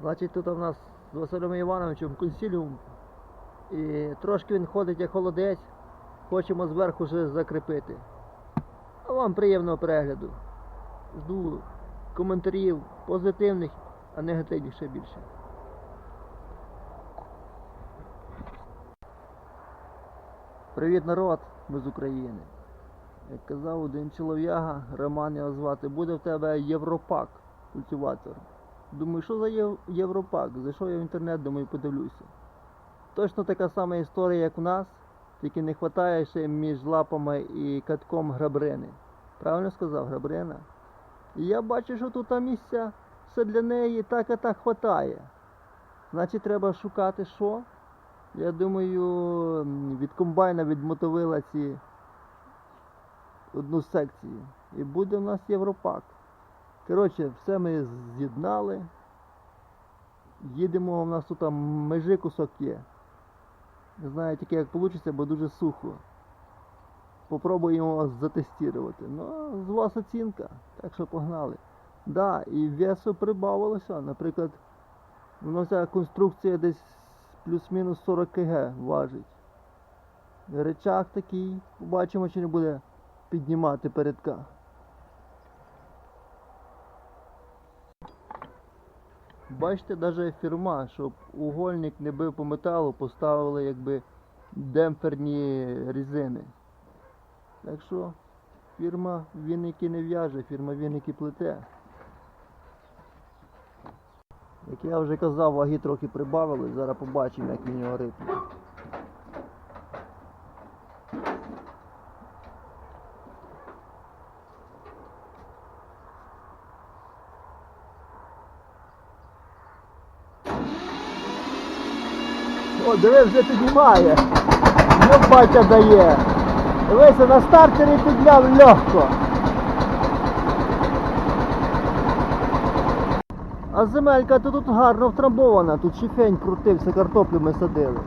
Значить, тут у нас з Василем Івановичем консиліум. І трошки він ходить як холодець. Хочемо зверху вже закріпити. А вам приємного перегляду. Жду коментарів позитивних, а негативних ще більше. Привіт, народ! Ми з України. Як казав один чолов'яга, Роман його звати, буде в тебе Європак культиватор. Думаю, що за Європак? Зайшов я в інтернет, думаю, подивлюся. Точно така сама історія, як у нас, тільки не вистачає ще між лапами і катком грабрини. Правильно сказав, грабрина? І я бачу, що тут місця все для неї так і так хватає. Значить, треба шукати що? Я думаю, від комбайна від мотовила ці одну секцію. І буде в нас Європак. Коротше, все ми з'єднали. Їдемо, у нас тут там межи кусок є. Не знаю тільки як вийде, бо дуже сухо. Попробуємо затестувати. Ну, з вас оцінка. Так що погнали. Да, і весу прибавилося. Наприклад, воно ця конструкція десь плюс-мінус 40 кг важить. Речах такий, побачимо, чи не буде піднімати передка. Бачите, навіть фірма, щоб угольник не бив по металу, поставили якби демпферні різини. Так що фірма віники не в'яже, фірма віники плете. Як я вже казав, ваги трохи прибавили, зараз побачимо, як він його рипне. О, диви, вже піднімає. Ну, батя дає. Дивися, на стартері підняв легко. А земелька то тут гарно втрамбована, тут шифень крутився, картоплю ми садили.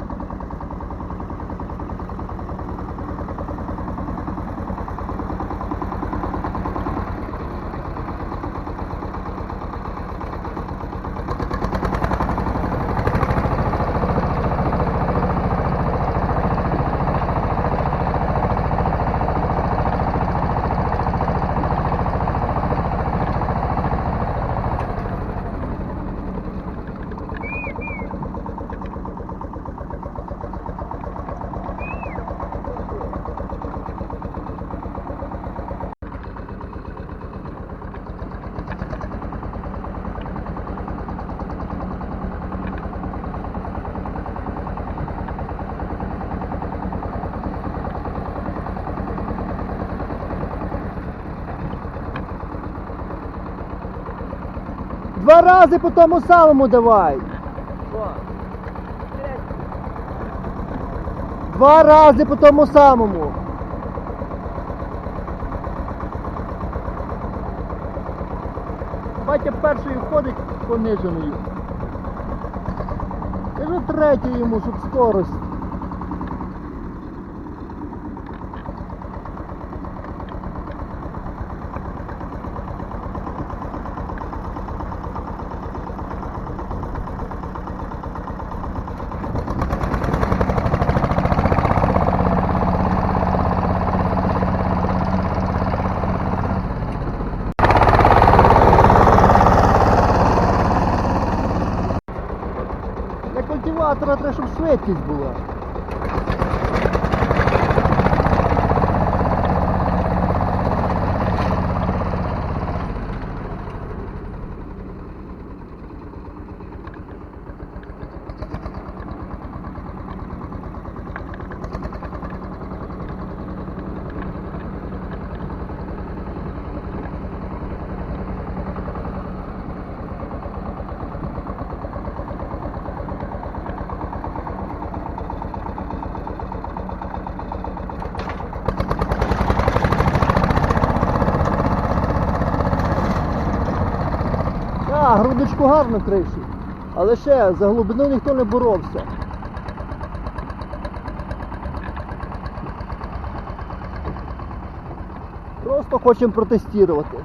Два рази по тому самому давай. Два рази по тому самому. Батя першою ходить пониженою. Кажу третю йому, щоб скорость. Для треба, щоб швидкість була. А, грудочку гарно криші. Але ще за глибину ніхто не боровся. Просто хочемо протестувати.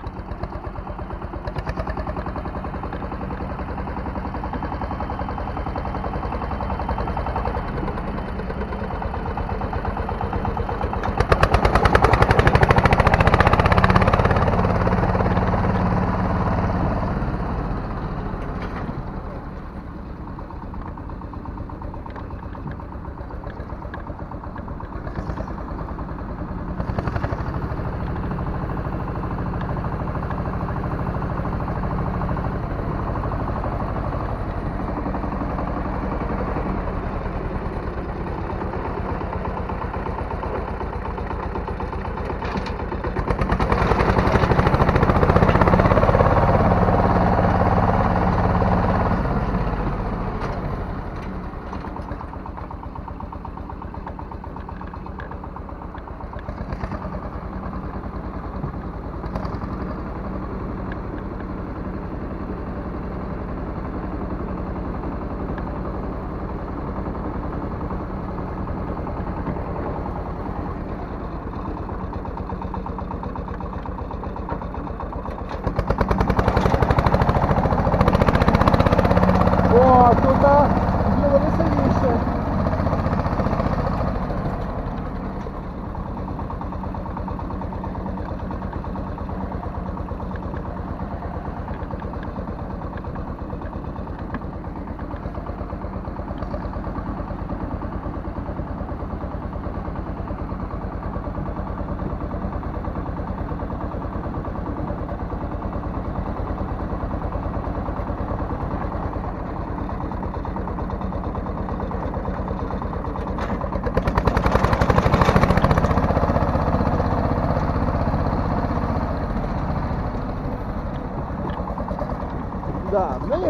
Да, тут а,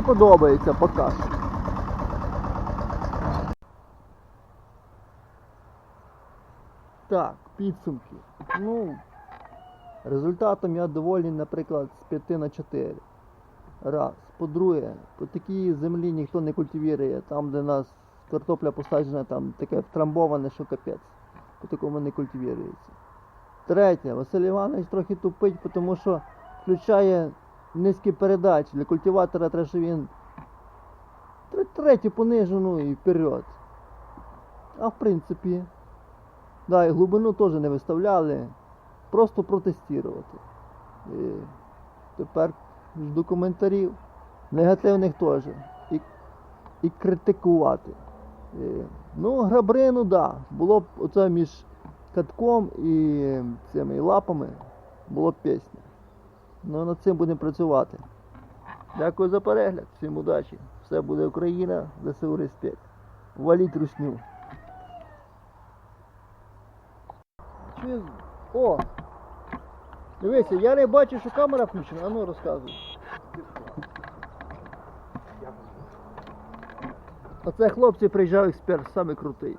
подобається поки що. Так, підсумки. Ну, результатом я доволі, наприклад, з 5 на 4. Раз. По-друге, по такій землі ніхто не культивірує. Там, де нас картопля посаджена, там таке втрамбоване, що капець. По такому не культивірується. Третє, Василь Іванович трохи тупить, тому що включає низькі передачі. Для культиватора треба, щоб він тр- третю понижену і вперед. А в принципі, да, і глибину теж не виставляли. Просто протестувати. І тепер жду коментарів. Негативних теж. І, і критикувати. І, ну, грабрину, да. Було б оце між катком і цими лапами було б пісня. Ну, над цим будемо працювати. Дякую за перегляд, всім удачі. Все буде Україна, ЗСУ респект. Валіть русню. Чи... О! Дивися, я не бачу, що камера включена, а ну розказуй. Оце хлопці приїжджав експерт, самий крутий.